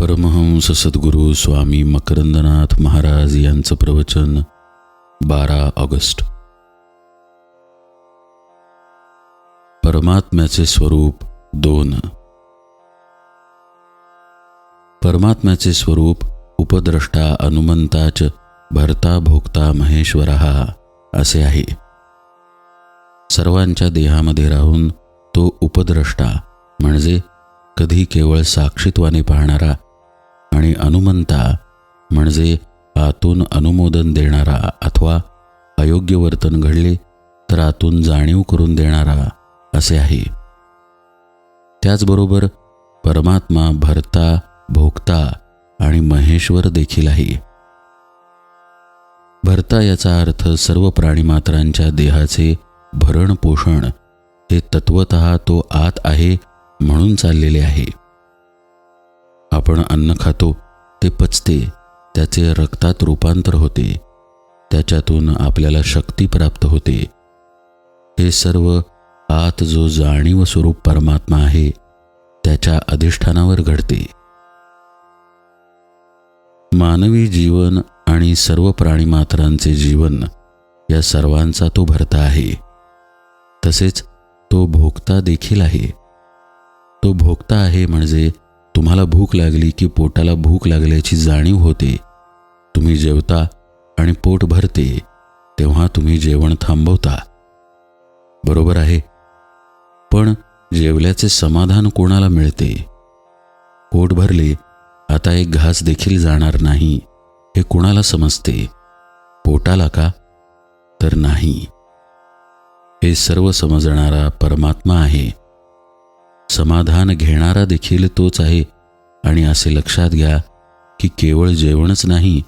परमहंस सद्गुरू स्वामी मकरंदनाथ महाराज यांचं प्रवचन बारा ऑगस्ट. परमात्म्याचे स्वरूप दोन. परमात्म्याचे स्वरूप उपद्रष्टा अनुमंताच भरता भोगता महेश्वर असे आहे. सर्वांच्या देहामध्ये राहून तो उपद्रष्टा म्हणजे कधी केवळ साक्षित्वाने पाहणारा आणि अनुमंता म्हणजे आतून अनुमोदन देणारा अथवा अयोग्य वर्तन घडले तर आतून जाणीव करून देणारा असे आहे. त्याचबरोबर परमात्मा भरता भोगता आणि महेश्वर देखील आहे. भरता याचा अर्थ सर्व प्राणीमात्रांच्या देहाचे भरण पोषण हे तत्वत तो आत आहे म्हणून चाललेले आहे. आपण अन्न खातो ते पचते त्याचे रक्तात रूपांतर होते. त्याच्यातून आपल्याला शक्ती प्राप्त होते. हे सर्व आत जो जाणीव स्वरूप परमात्मा आहे त्याच्या अधिष्ठानावर घडते. मानवी जीवन आणि सर्व प्राणीमात्रांचे जीवन या सर्वांचा तो भरता आहे. तसेच तो भोगता देखील आहे. तो भोगता आहे म्हणजे तुम्हाला भूक लागली की पोटाला भूक लागल्याची जाणीव होते. तुम्ही जेवता आणि पोट भरते तेव्हा तुम्ही जेवण थांबवता. बरोबर आहे. पण जेवल्याचे समाधान कोणाला मिळते? पोट भरले आता एक घास देखील जाणार नाही हे कोणाला समजते? पोटाला का? तर नाही. हे सर्व समजणारा परमात्मा आहे. समाधान घेणारा देखील तोच आहे. आणि असे लक्षात घ्या की केवळ जेवणच नाही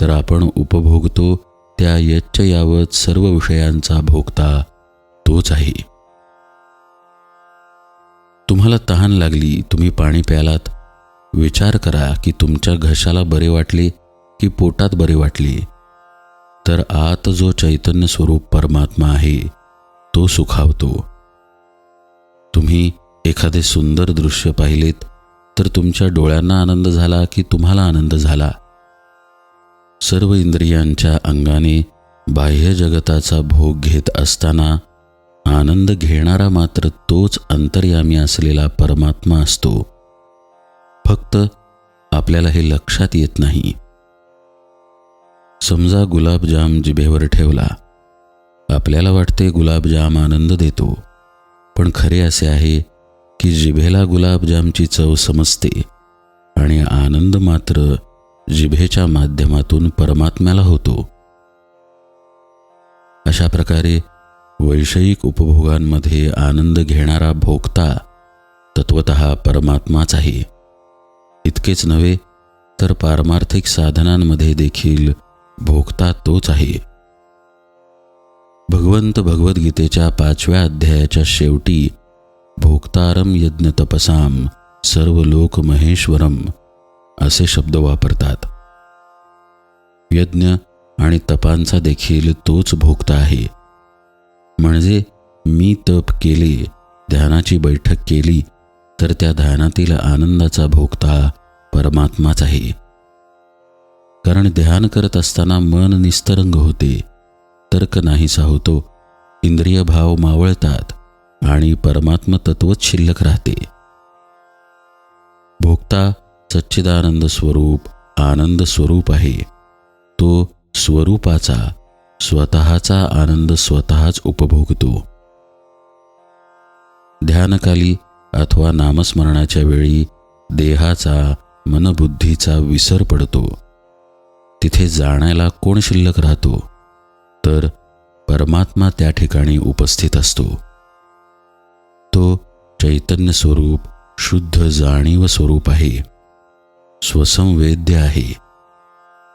तर आपण उपभोगतो त्या यच्च यावत सर्व विषयांचा भोगता तोच आहे. तुम्हाला तहान लागली तुम्ही पाणी प्यालात. विचार करा की तुमच्या घशाला बरे वाटले की पोटात बरे वाटले. तर आत जो चैतन्य स्वरूप परमात्मा आहे तो सुखावतो. तुम्ही एखादे सुंदर दृश्य पाहिलेत तर तुमच्या डोळ्यांना आनंद झाला की तुम्हाला आनंद झाला? सर्व इंद्रियांच्या अंगाने बाह्य जगताचा भोग घेत असताना आनंद घेणारा मात्र तोच अंतर्यामी असलेला परमात्मा असतो. फक्त आपल्याला हे लक्षात येत नाही. समजा गुलाबजाम जिभेवर ठेवला. आपल्याला वाटते गुलाबजाम आनंद देतो. पण खरे असे आहे की जिभेला गुलाबजामची चव समजते आणि आनंद मात्र जिभेच्या माध्यमातून परमात्म्याला होतो. अशा प्रकारे वैषयिक उपभोगांमध्ये आनंद घेणारा भोगता तत्वत परमात्माच आहे. इतकेच नव्हे तर पारमार्थिक साधनांमध्ये देखील भोगता तोच आहे. भगवंत भगवद्गीतेच्या पाचव्या अध्यायाच्या शेवटी भोक्तारम यज्ञ तपसाम सर्व लोक महेश्वरम असे शब्द वापरतात. यज्ञ आणि तपांचा देखील तोच भोगता आहे. म्हणजे मी तप केले ध्यानाची बैठक केली तर त्या ध्यानातील आनंदाचा भोगता परमात्माच आहे. कारण ध्यान करत असताना मन निस्तरंग होते तर्क नाहीसा होतो इंद्रिय भाव मावळतात आणि परमात्म तत्वच शिल्लक राहते. भोक्ता सच्चिदानंद स्वरूप आनंद स्वरूप आहे. तो स्वरूपाचा स्वतःचा आनंद स्वतःच उपभोगतो. ध्यानकाली अथवा नामस्मरणाच्या वेळी देहाचा मनबुद्धीचा विसर पडतो. तिथे जाण्याला कोण शिल्लक राहतो? तर परमात्मा त्या ठिकाणी उपस्थित असतो. तो चैतन्य स्वरूप शुद्ध जाणीव स्वरूप आहे. स्वसंवेद्य आहे.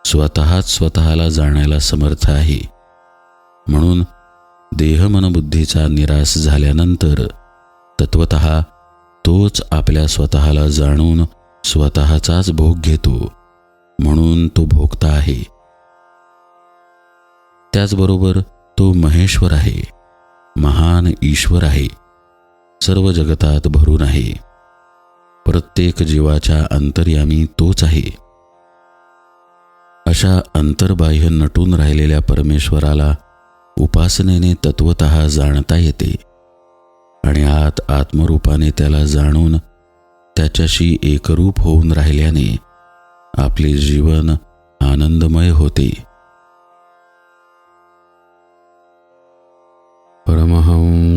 स्वतःच स्वतःला जाण्याला समर्थ आहे. म्हणून देहमनबुद्धीचा निराश झाल्यानंतर तत्वत तोच आपल्या स्वतःला जाणून स्वतःचाच भोग घेतो म्हणून तो भोगता आहे. त्याचबरोबर तो महेश्वर आहे महान ईश्वर आहे. सर्व जगतात भरून आहे. प्रत्येक जीवाच्या अंतर्यामी तोच आहे. अशा अंतर्बाह्य नटून राहिलेल्या परमेश्वराला उपासनेने तत्वत जाणता येते आणि आत आत्मरूपाने त्याला जाणून त्याच्याशी एकरूप होऊन राहिल्याने आपले जीवन आनंदमय होते.